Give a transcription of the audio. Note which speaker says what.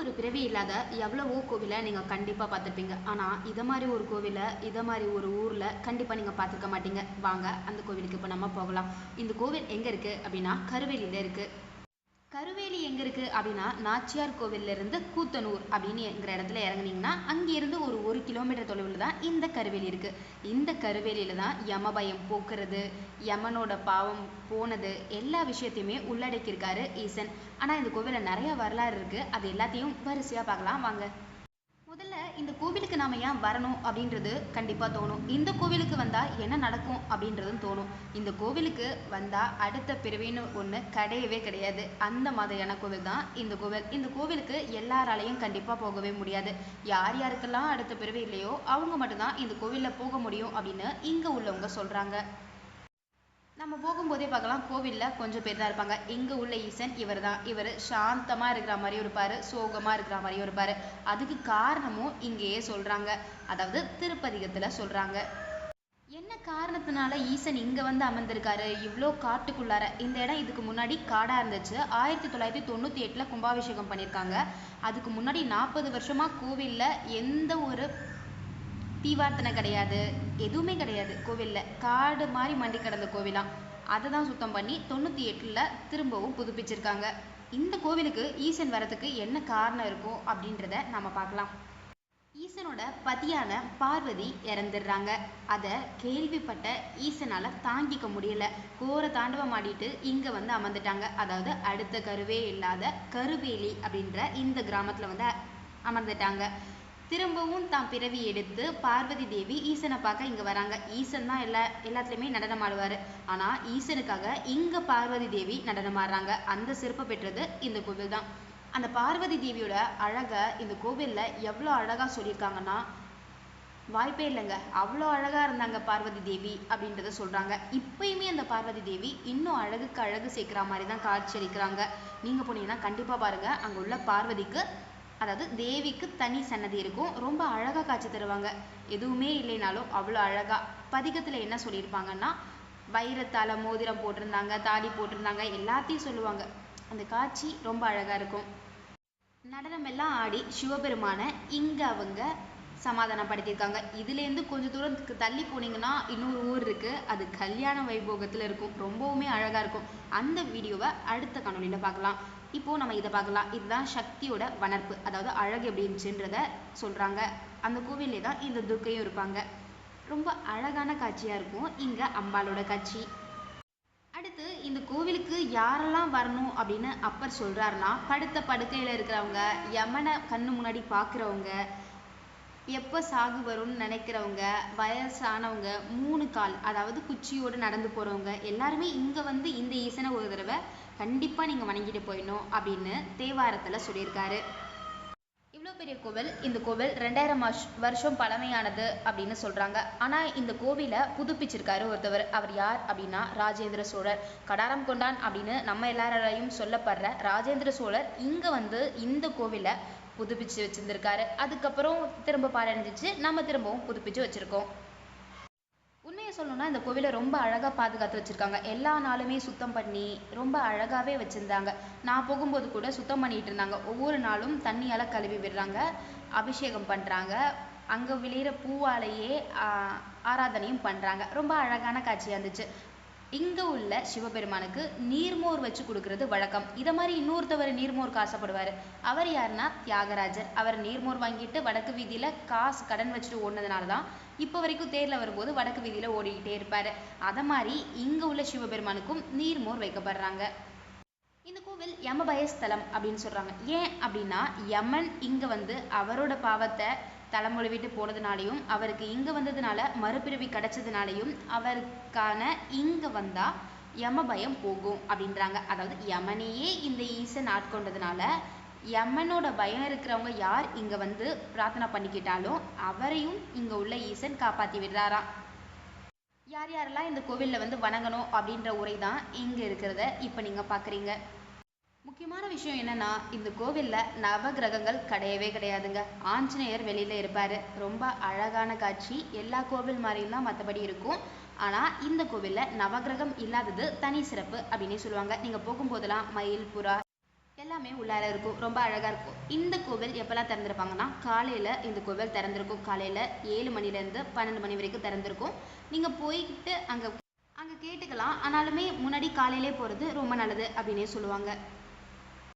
Speaker 1: ஒரு பிறவி இல்லாத எவ்வளவோ கோவிலை நீங்கள் கண்டிப்பாக பார்த்துருப்பீங்க. ஆனால் இதை மாதிரி ஒரு கோவிலை இதை மாதிரி ஒரு ஊரில் கண்டிப்பாக நீங்கள் பார்த்துருக்க மாட்டீங்க. வாங்க அந்த கோவிலுக்கு இப்போ நம்ம போகலாம். இந்த கோவில் எங்கே இருக்குது அப்படின்னா கருவேலியில் இருக்குது கருவேலி எங்கே இருக்குது அப்படின்னா நாச்சியார் கோவில்ல இருந்து கூத்தனூர் அப்படின்னு என்கிற இடத்துல இறங்குனீங்கன்னா அங்கேருந்து ஒரு ஒரு கிலோமீட்டர் தொலைவில் தான் இந்த கருவேலி இருக்குது இந்த கருவேலியில் தான் யம பயம் போக்குறது யமனோட பாவம் போனது எல்லா விஷயத்தையுமே உள்ளடக்கியிருக்காரு ஈசன். ஆனால் இந்த கோவிலில் நிறைய வரலாறு இருக்குது அது எல்லாத்தையும் வரிசையாக பார்க்கலாம். வாங்க. முதல்ல இந்த கோவிலுக்கு நாம ஏன் வரணும் அப்படின்றது கண்டிப்பா தோணும். இந்த கோவிலுக்கு வந்தா என்ன நடக்கும் அப்படின்றதும் தோணும். இந்த கோவிலுக்கு வந்தா அடுத்த பிறவின்னு ஒண்ணு கிடையவே கிடையாது. அந்த மாதிரியான கோவில் தான் இந்த கோவில். இந்த கோவிலுக்கு எல்லாராலையும் கண்டிப்பா போகவே முடியாது. யார் யாருக்கெல்லாம் அடுத்த பிறவி இல்லையோ அவங்க மட்டும்தான் இந்த கோவில்ல போக முடியும் அப்படின்னு இங்க உள்ளவங்க சொல்றாங்க. நம்ம போகும்போதே பார்க்கலாம். கோவில்ல கொஞ்சம் பேர் தான் இருப்பாங்க. இங்க உள்ள ஈசன் இவர் தான். இவர் சாந்தமா இருக்கிற மாதிரியும் இருப்பாரு. சோகமா இருக்கிற மாதிரியும் இருப்பாரு. அதுக்கு காரணமும் இங்கேயே சொல்றாங்க. அதாவது திருப்பதிகத்தில் சொல்றாங்க. என்ன காரணத்தினால ஈசன் இங்க வந்து அமர்ந்திருக்காரு? இவ்வளோ காட்டுக்குள்ளார. இந்த இடம் இதுக்கு முன்னாடி காடா இருந்துச்சு. ஆயிரத்தி தொள்ளாயிரத்தி தொண்ணூத்தி எட்டுல கும்பாபிஷேகம் பண்ணியிருக்காங்க அதுக்கு முன்னாடி நாற்பது வருஷமா கோவில்ல எந்த ஒரு தீவார்த்தனை கிடையாது எதுவுமே கிடையாது கோவில்ல. காடு மாதிரி மண்டி கிடந்த கோவிலாம் அதை தான் சுத்தம் பண்ணி தொண்ணூத்தி எட்டுல திரும்பவும் புதுப்பிச்சிருக்காங்க. இந்த கோவிலுக்கு ஈசன் வரதுக்கு என்ன காரணம் இருக்கும் அப்படின்றத நம்ம பார்க்கலாம். ஈசனோட பதியான பார்வதி இறந்துடுறாங்க. அதை கேள்விப்பட்ட ஈசனால தாங்கிக்க முடியல. கோர தாண்டவம் ஆடிட்டு இங்க வந்து அமர்ந்துட்டாங்க. அதாவது அடுத்த கருவே இல்லாத கருவேலி அப்படின்ற இந்த கிராமத்துல வந்து அமர்ந்துட்டாங்க. திரும்பவும் தான் பிறவி எடுத்து பார்வதி தேவி ஈசனை பார்க்க இங்க வராங்க. ஈசன் தான் எல்லா எல்லாத்துலயுமே நடனம் ஆடுவாரு. ஆனா ஈசனுக்காக இங்க பார்வதி தேவி நடனம் ஆடுறாங்க. அந்த சிறப்பு பெற்றது இந்த கோவில் தான். அந்த பார்வதி தேவியோட அழகை இந்த கோவில்ல எவ்வளோ அழகா சொல்லியிருக்காங்கன்னா வாய்ப்பே இல்லைங்க. அவ்வளோ அழகாக இருந்தாங்க பார்வதி தேவி அப்படின்றத சொல்கிறாங்க இப்பயுமே அந்த பார்வதி தேவி இன்னும் அழகுக்கு அழகு சேர்க்குற மாதிரி தான் காட்சி அளிக்கிறாங்க. நீங்கள் போனீங்கன்னா கண்டிப்பாக பாருங்க. அங்கே உள்ள பார்வதிக்கு அதாவது தேவிக்கு தனி சன்னதி இருக்கும். ரொம்ப அழகாக காட்சி தருவாங்க. எதுவுமே இல்லைனாலும் அவ்வளோ அழகாக பதிகத்தில் என்ன சொல்லியிருப்பாங்கன்னா வைரத்தால் மோதிரம் போட்டிருந்தாங்க தாலி போட்டிருந்தாங்க எல்லாத்தையும் சொல்லுவாங்க. அந்த காட்சி ரொம்ப அழகாக இருக்கும். நடனம் எல்லாம் ஆடி சிவபெருமானை இங்கே அவங்க சமாதானப்படுத்தியிருக்காங்க. இதுலேருந்து கொஞ்சம் தூரத்துக்கு தள்ளி போனீங்கன்னா இன்னொரு ஊர் இருக்குது அது கல்யாண வைபோகத்தில் இருக்கும். ரொம்பவுமே அழகாக இருக்கும். அந்த வீடியோவை அடுத்த காணொளியில பார்க்கலாம். இப்போது நம்ம இதை பார்க்கலாம். இதுதான் சக்தியோட வளர்ப்பு. அதாவது அழகு எப்படி இருந்துச்சுன்றத சொல்கிறாங்க அந்த கோவிலே தான் இந்த துர்க்கையும் இருப்பாங்க. ரொம்ப அழகான காட்சியாக இருக்கும் இங்கே அம்பாளோட காட்சி. அடுத்து இந்த கோவிலுக்கு யாரெல்லாம் வரணும் அப்படின்னு அப்பர் சொல்கிறாருன்னா படுத்த படுக்கையில் இருக்கிறவங்க யமனை கண்ணு முன்னாடி பார்க்குறவங்க எப்போ சாகு வரும்னு நினைக்கிறவங்க வயசானவங்க மூணு கால் அதாவது குச்சியோடு நடந்து போகிறவங்க எல்லாருமே இங்கே வந்து இந்த ஈசனை ஒரு தடவை கண்டிப்பாக நீங்கள் வணங்கிட்டு போயிடணும் அப்படின்னு தேவாரத்தில் சொல்லியிருக்காரு. இவ்வளோ பெரிய கோவில் இந்த கோவில் ரெண்டாயிரம் வருஷம் பழமையானது அப்படின்னு சொல்கிறாங்க ஆனால் இந்த கோவிலை புதுப்பிச்சிருக்காரு ஒருத்தவர். அவர் யார் அப்படின்னா ராஜேந்திர சோழர். கடாரம் கொண்டான் அப்படின்னு நம்ம எல்லாராலையும் சொல்லப்படுற ராஜேந்திர சோழர் இங்கே வந்து இந்த கோவிலை புதுப்பிச்சு வச்சிருந்திருக்காரு. அதுக்கப்புறம் திரும்ப பாழடைஞ்சிச்சு நம்ம திரும்பவும் புதுப்பிச்சு வச்சிருக்கோம். உண்மையை சொல்லணும்னா இந்த கோவிலை ரொம்ப அழகா பாதுகாத்து வச்சிருக்காங்க. எல்லா நாளுமே சுத்தம் பண்ணி ரொம்ப அழகாவே வச்சிருந்தாங்க. நான் போகும்போது கூட சுத்தம் பண்ணிட்டு இருந்தாங்க. ஒவ்வொரு நாளும் தண்ணியால் கழுவி விடுறாங்க. அபிஷேகம் பண்றாங்க. அங்க விளையிற பூவாலேயே ஆஹ் ஆராதனையும் பண்றாங்க. ரொம்ப அழகான காட்சியா இருந்துச்சு. இங்க உள்ள சிவபெருமானுக்கு நீர்மோர் வச்சு கொடுக்கறது வழக்கம். இதை மாதிரி இன்னொருத்தவர் நீர்மோருக்கு ஆசைப்படுவாரு அவர் யாருன்னா தியாகராஜர். அவர் நீர்மோர் வாங்கிட்டு வடக்கு வீதியில காசு கடன் வச்சுட்டு ஓடினதுனால தான் இப்போ வரைக்கும் தேர்ல வரும்போது வடக்கு வீதியில ஓடிக்கிட்டே இருப்பாரு. அதை மாதிரி இங்க உள்ள சிவபெருமானுக்கும் நீர்மோர் வைக்கப்படுறாங்க. இந்த கோவில் யமபய ஸ்தலம் அப்படின்னு சொல்றாங்க. ஏன் அப்படின்னா யமன் இங்க வந்து அவரோட பாவத்தை தலைமொழிவிட்டு போனதுனாலையும் அவருக்கு இங்கே வந்ததுனால மறுபிறவி கிடைச்சதுனாலையும் அவருக்கான இங்கே வந்தால் யம யமபயம் போகும் அப்படின்றாங்க. அதாவது யமனையே இந்த ஈசன் ஆட்கொண்டதுனால யமனோட பயம் இருக்கிறவங்க யார் இங்கே வந்து பிரார்த்தனை பண்ணிக்கிட்டாலும் அவரையும் இங்கே உள்ள ஈசன் காப்பாற்றி விடுறாராம் யார் யாரெல்லாம் இந்த கோவிலில் வந்து வணங்கணும் அப்படின்ற உரை தான் இங்கே இருக்கிறத இப்போ நீங்கள் பார்க்குறீங்க முக்கியமான விஷயம் என்னன்னா இந்த கோவிலில் நவகிரகங்கள் கிடையவே கிடையாதுங்க. ஆஞ்சநேயர் வெளியில் இருப்பார். ரொம்ப அழகான காட்சி. எல்லா கோவில் மாதிரியும் தான் மற்றபடி இருக்கும். ஆனால் இந்த கோவிலில் நவகிரகம் இல்லாதது தனி சிறப்பு அப்படின்னு சொல்லுவாங்க. நீங்கள் போகும்போதெல்லாம் மயில் புறா எல்லாமே உள்ளார இருக்கும். ரொம்ப அழகாக இருக்கும். இந்த கோவில் எப்போல்லாம் திறந்துருப்பாங்கன்னா காலையில் இந்த கோவில் திறந்திருக்கும். காலையில் ஏழு மணிலேருந்து பன்னெண்டு மணி வரைக்கும் திறந்திருக்கும். நீங்கள் போய்கிட்டு அங்கே அங்கே கேட்டுக்கலாம். ஆனாலுமே முன்னாடி காலையிலே போகிறது ரொம்ப நல்லது அப்படின்னே சொல்லுவாங்க.